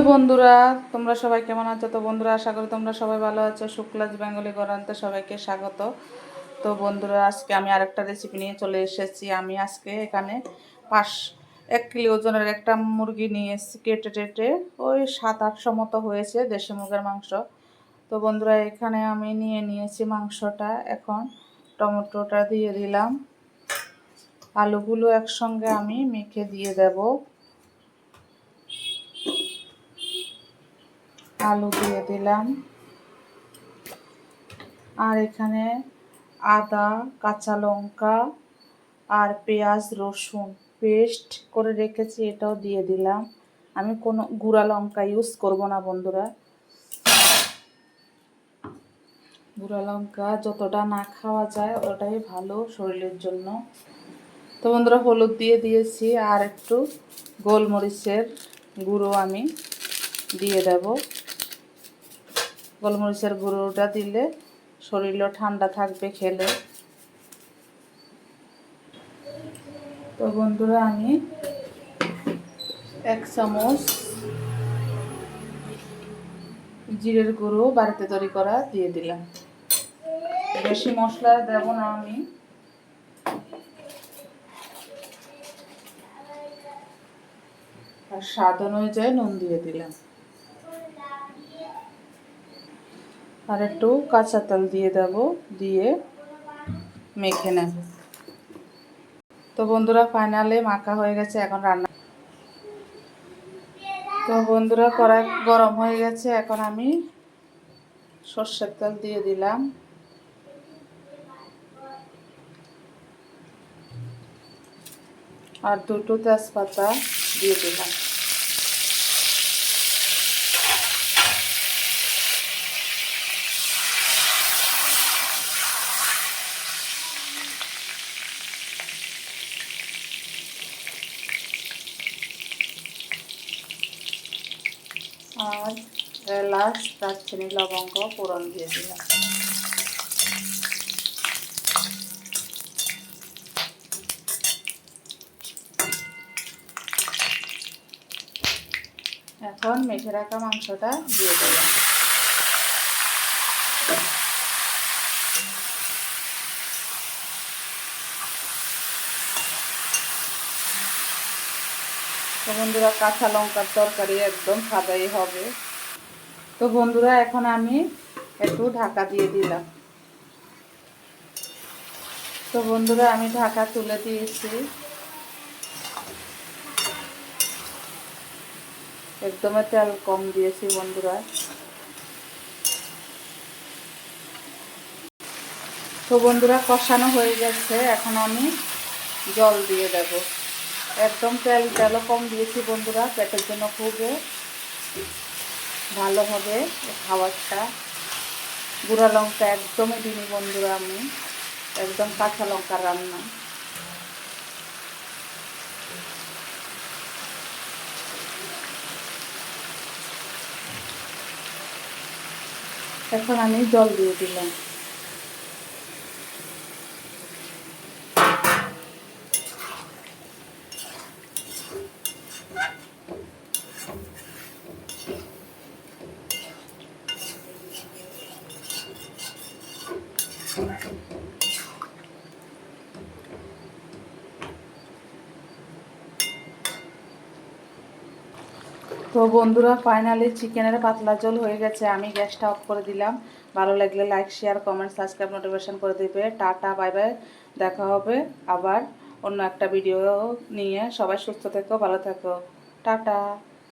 তো বন্ধুরা, তোমরা সবাই কেমন আছো? তো বন্ধুরা, আশা করি তোমরা সবাই ভালো আছো। শুক্লাজ বেঙ্গলি গরান্তে সবাইকে স্বাগত। তো বন্ধুরা, আজকে আমি আরেকটা রেসিপি নিয়ে চলে এসেছি। আমি আজকে এখানে পাঁচ, এক কিলো ওজনের একটা মুরগি নিয়ে এসেছি কেটে টেটে। ওই সাত আটশো মতো হয়েছে দেশি মুরগের মাংস। তো বন্ধুরা, এখানে আমি নিয়ে নিয়েছি মাংসটা। এখন টমেটোটা দিয়ে দিলাম। আলুগুলো একসঙ্গে আমি মেখে দিয়ে দেবো। আলু দিয়ে দিলাম। আর এখানে আদা, কাঁচা লঙ্কা আর পেঁয়াজ, রসুন পেস্ট করে রেখেছি, এটাও দিয়ে দিলাম। আমি কোনো গুঁড়া লঙ্কা ইউজ করব না বন্ধুরা। গুঁড়া লঙ্কা যতটা না খাওয়া যায়, ওটাই ভালো শরীরের জন্য। তো বন্ধুরা, হলুদ দিয়ে দিয়েছি, আর একটু গোলমরিচের গুঁড়ো আমি দিয়ে দেবো। গোলমরিচের গুঁড়োটা দিলে শরীরও ঠান্ডা থাকবে খেলে। তো বন্ধুরা, আমি এক চামচ জিরের গুঁড়ো বাড়িতে তৈরি করা দিয়ে দিলাম। বেশি মশলা দেব না আমি। আর স্বাদ অনুযায়ী নুন দিয়ে দিলাম। আর একটু কাঁচা তেল দিয়ে দেব, দিয়ে মেখে নেব। তো বন্ধুরা ফাইনালে মাখা হয়ে গেছে, এখন রান্না তো বন্ধুরা কড়াই গরম হয়ে গেছে, এখন আমি সর্ষের তেল দিয়ে দিলাম। আর দুটো তেজপাতা দিয়ে দিলাম। আর এলাচ দারচিনি লবঙ্গ পূরণ দিয়ে দিলাম। এখন মেখে রাখা মাংসটা দিয়ে দিলাম। তো বন্ধুরা কাঁচা লঙ্কার তরকারি একদম সাদাই হবে। তো বন্ধুরা, এখন আমি একটু ঢাকা দিয়ে দিলাম। তো বন্ধুরা, আমি ঢাকা তুলে দিয়েছি। একদমই তেল কম দিয়েছি বন্ধুরা। তো বন্ধুরা, কষানো হয়ে গেছে। এখন আমি জল দিয়ে দেবো। একদম তেল, তেলও কম দিয়েছি বন্ধুরা, পেটের জন্য খুবই ভালো হবে খাবারটা। গুঁড়া লঙ্কা একদমই দিনি বন্ধুরা আমি, একদম কাঁচা লঙ্কা রান্না। এখন আমি জল দিয়ে দিলাম। তো বন্ধুরা ফাইনালি চিকেনের পাতলা জল হয়ে গেছে। আমি গ্যাসটা অফ করে দিলাম। ভালো লাগলে like share comment subscribe notification করে দেবে। টাটা বাই বাই দেখা হবে আবার অন্য একটা ভিডিও নিয়ে। সবাই সুস্থ থেকো, ভালো থেকো। টাটা।